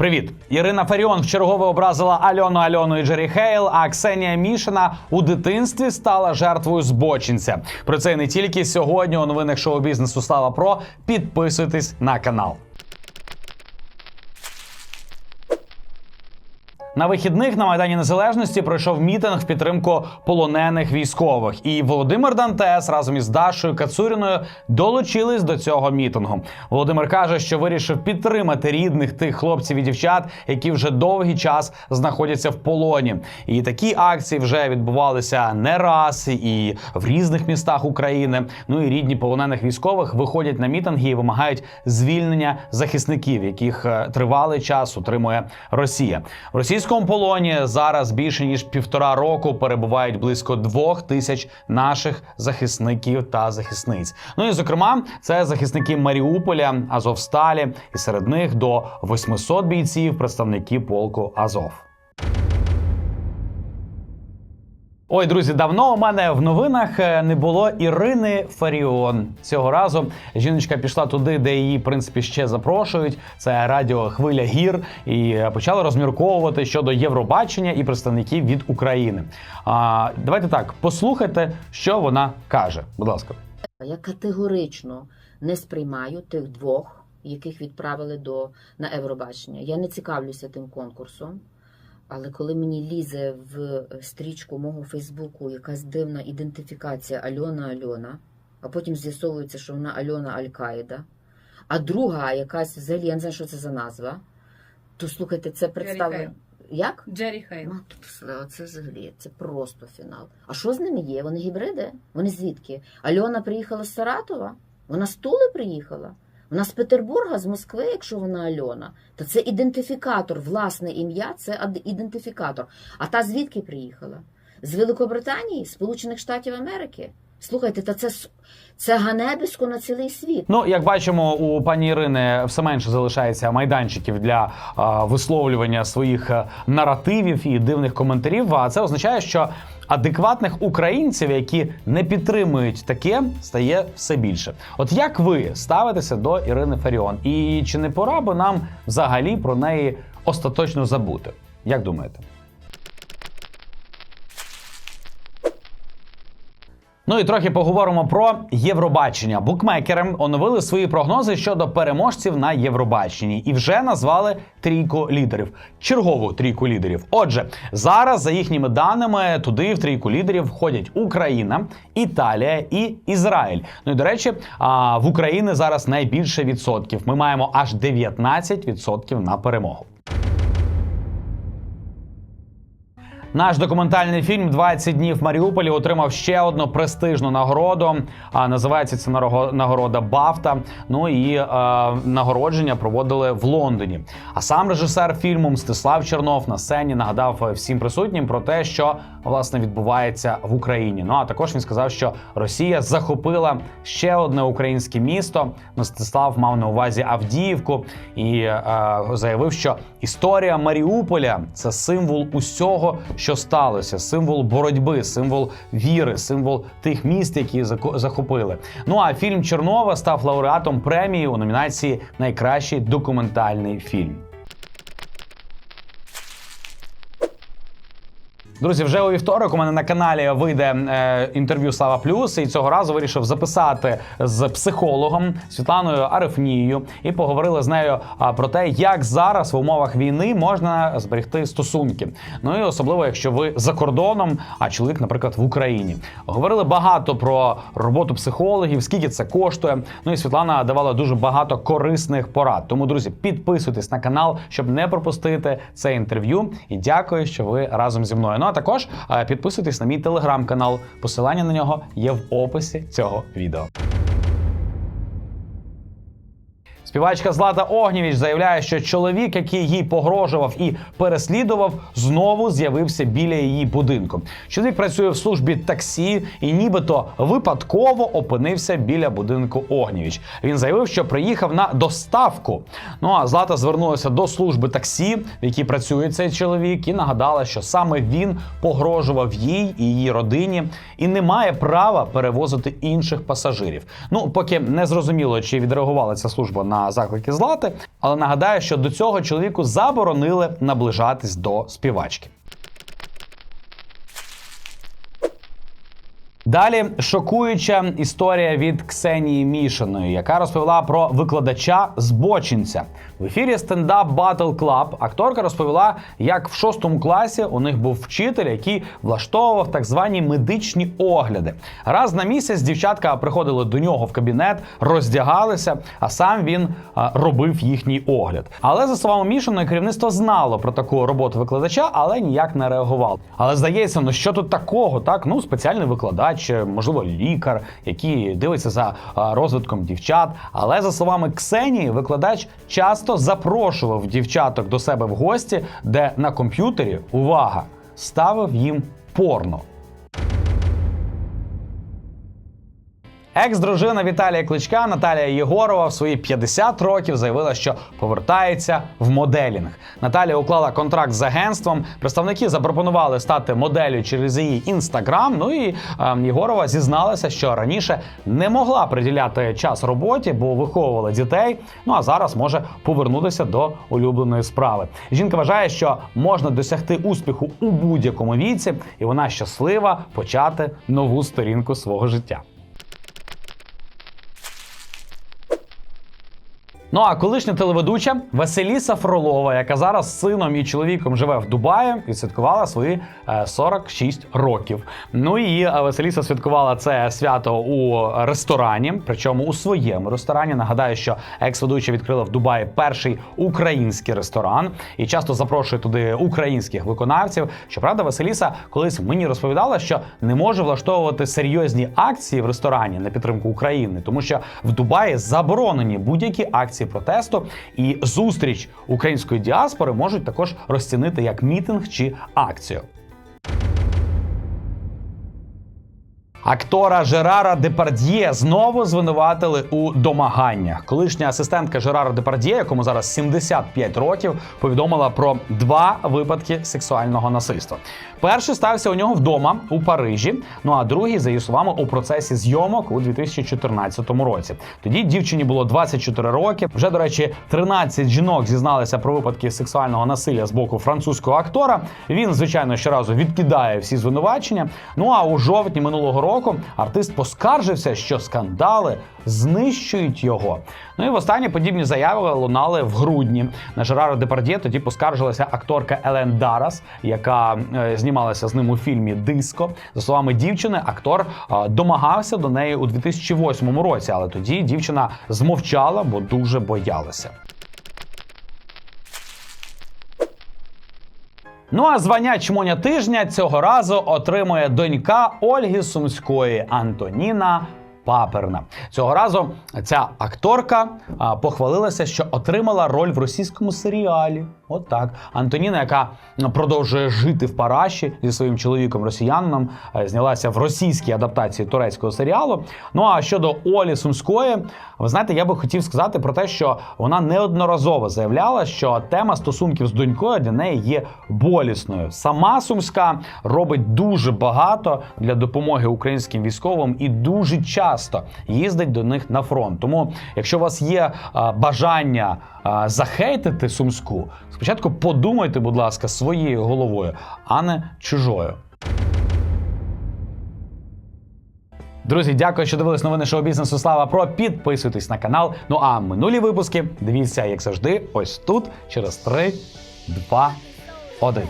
Привіт, Ірина Фаріон вчергове образила Альону Альону і Джері Хейл. А Ксенія Мішина у дитинстві стала жертвою збочинця. Про це не тільки сьогодні. У новинах шоу бізнесу Слава Про. Підписуйтесь на канал. На вихідних на Майдані Незалежності пройшов мітинг в підтримку полонених військових. І Володимир Дантес разом із Дашою Кацуріною долучились до цього мітингу. Володимир каже, що вирішив підтримати рідних тих хлопців і дівчат, які вже довгий час знаходяться в полоні. І такі акції вже відбувалися не раз і в різних містах України. Ну і рідні полонених військових виходять на мітинги і вимагають звільнення захисників, яких е, тривалий час утримує Росія. В російському полоні зараз більше ніж півтора року перебувають близько двох тисяч наших захисників та захисниць. Ну і зокрема, це захисники Маріуполя, Азовсталі, і серед них до 800 бійців, представників полку Азов. Ой, друзі, давно у мене в новинах е, не було Ірини Фаріон. Цього разу жіночка пішла туди, де її, в принципі, ще запрошують. Це радіо Хвиля гір, і е, почала розмірковувати щодо Євробачення і представників від України. А, давайте так, послухайте, що вона каже. Будь ласка. Я категорично не сприймаю тих двох, яких відправили до на Евробачення. Я не цікавлюся тим конкурсом. Але коли мені лізе в стрічку мого Фейсбуку якась дивна ідентифікація Альона Альона, а потім з'ясовується, що вона Альона Аль-Каїда, а друга якась взагалі, я не знаю, що це за назва, то слухайте, це представлено. Як? Джері Хейл. Це взагалі це просто фінал. А що з ними є? Вони гібриди? Вони звідки? Альона приїхала з Саратова? Вона з Тули приїхала? Вона з Петербурга, з Москви, якщо вона Альона, то це ідентифікатор, власне ім'я це ідентифікатор. А та звідки приїхала? З Великобританії, Сполучених Штатів Америки? Слухайте, та це, це ганебисько на цілий світ. Ну, як бачимо, у пані Ірини все менше залишається майданчиків для а, висловлювання своїх е, наративів і дивних коментарів. А це означає, що адекватних українців, які не підтримують таке, стає все більше. От як ви ставитеся до Ірини Фаріон? І чи не пора би нам взагалі про неї остаточно забути? Як думаєте? Ну і трохи поговоримо про Євробачення. Букмекери оновили свої прогнози щодо переможців на Євробаченні і вже назвали трійку лідерів. Чергову трійку лідерів. Отже, зараз, за їхніми даними, туди в трійку лідерів входять Україна, Італія і Ізраїль. Ну і до речі, в Україні зараз найбільше відсотків. Ми маємо аж 19% на перемогу. Наш документальний фільм «20 днів в Маріуполі отримав ще одну престижну нагороду. А називається наго- нагорода Бафта. Ну і е, нагородження проводили в Лондоні. А сам режисер фільму Мстислав Чернов на сцені нагадав всім присутнім про те, що власне відбувається в Україні. Ну а також він сказав, що Росія захопила ще одне українське місто. Мстислав мав на увазі Авдіївку і е, заявив, що історія Маріуполя це символ усього, що сталося, символ боротьби, символ віри, символ тих міст, які захопили. Ну а фільм Чернова став лауреатом премії у номінації Найкращий документальний фільм. Друзі, вже у вівторок у мене на каналі вийде е, інтерв'ю Слава Плюс, і цього разу вирішив записати з психологом Світланою Арифнією і поговорили з нею про те, як зараз в умовах війни можна зберегти стосунки. Ну і особливо, якщо ви за кордоном, а чоловік, наприклад, в Україні. Говорили багато про роботу психологів, скільки це коштує. Ну і Світлана давала дуже багато корисних порад. Тому, друзі, підписуйтесь на канал, щоб не пропустити це інтерв'ю. І дякую, що ви разом зі мною. Ну а також е, підписуйтесь на мій телеграм-канал. Посилання на нього є в описі цього відео. Співачка Злата Огнєвіч заявляє, що чоловік, який їй погрожував і переслідував, знову з'явився біля її будинку. Чоловік працює в службі таксі і нібито випадково опинився біля будинку Огнєвіч. Він заявив, що приїхав на доставку. Ну а Злата звернулася до служби таксі, в якій працює цей чоловік, і нагадала, що саме він погрожував їй і її родині і не має права перевозити інших пасажирів. Ну поки не зрозуміло, чи відреагувала ця служба на заклики злати. Але нагадаю, що до цього чоловіку заборонили наближатись до співачки. Далі шокуюча історія від Ксенії Мішиної, яка розповіла про викладача збочинця в ефірі стендап Battle Club Акторка розповіла, як в шостому класі у них був вчитель, який влаштовував так звані медичні огляди. Раз на місяць дівчатка приходили до нього в кабінет, роздягалися, а сам він а, робив їхній огляд. Але за словами Мішиної, керівництво знало про таку роботу викладача, але ніяк не реагувало. Але здається, ну що тут такого? Так, ну спеціальний викладач, можливо, лікар, який дивиться за розвитком дівчат. Але за словами Ксенії, викладач часто запрошував дівчаток до себе в гості, де на комп'ютері увага ставив їм порно. Екс-дружина Віталія Кличка Наталія Єгорова в свої 50 років заявила, що повертається в моделінг. Наталія уклала контракт з агентством. Представники запропонували стати моделлю через її інстаграм. Ну і е, Єгорова зізналася, що раніше не могла приділяти час роботі, бо виховувала дітей. Ну а зараз може повернутися до улюбленої справи. Жінка вважає, що можна досягти успіху у будь-якому віці, і вона щаслива почати нову сторінку свого життя. Ну а колишня телеведуча Василіса Фролова, яка зараз сином і чоловіком живе в Дубаї, відсвяткувала свої е, 46 років. Ну і е, Василіса святкувала це свято у ресторані, причому у своєму ресторані. Нагадаю, що екс-ведуча відкрила в Дубаї перший український ресторан і часто запрошує туди українських виконавців. Щоправда, Василіса колись мені розповідала, що не може влаштовувати серйозні акції в ресторані на підтримку України, тому що в Дубаї заборонені будь-які акції протесту, і зустріч української діаспори можуть також розцінити як мітинг чи акцію. Актора Жерара Депардьє знову звинуватили у домаганнях. Колишня асистентка Жерара Депардьє, якому зараз 75 років, повідомила про два випадки сексуального насильства. Перший стався у нього вдома у Парижі. Ну а другий, за її словами, у процесі зйомок у 2014 році. Тоді дівчині було 24 роки. Вже до речі, 13 жінок зізналися про випадки сексуального насилля з боку французького актора. Він, звичайно, щоразу відкидає всі звинувачення. Ну а у жовтні минулого року артист поскаржився, що скандали знищують його. Ну і востаннє подібні заяви лунали в грудні. На Жерара Депардє тоді поскаржилася акторка Елен Дарас, яка е, знімалася з ним у фільмі Диско. За словами дівчини, актор е, домагався до неї у 2008 році, але тоді дівчина змовчала, бо дуже боялася. Ну а звання чмоня тижня цього разу отримує донька Ольги Сумської Антоніна. Паперна цього разу ця акторка а, похвалилася, що отримала роль в російському серіалі. От так. Антоніна, яка продовжує жити в Параші зі своїм чоловіком росіянином, е, знялася в російській адаптації турецького серіалу. Ну а щодо Олі Сумської, ви знаєте, я би хотів сказати про те, що вона неодноразово заявляла, що тема стосунків з донькою для неї є болісною. Сама Сумська робить дуже багато для допомоги українським військовим і дуже часто їздить до них на фронт. Тому, якщо у вас є а, бажання а, захейтити Сумську, спочатку подумайте, будь ласка, своєю головою, а не чужою. Друзі, дякую, що дивились новини шоу бізнесу. Слава Про. Підписуйтесь на канал. Ну а минулі випуски дивіться, як завжди, ось тут через 3, 2, 1.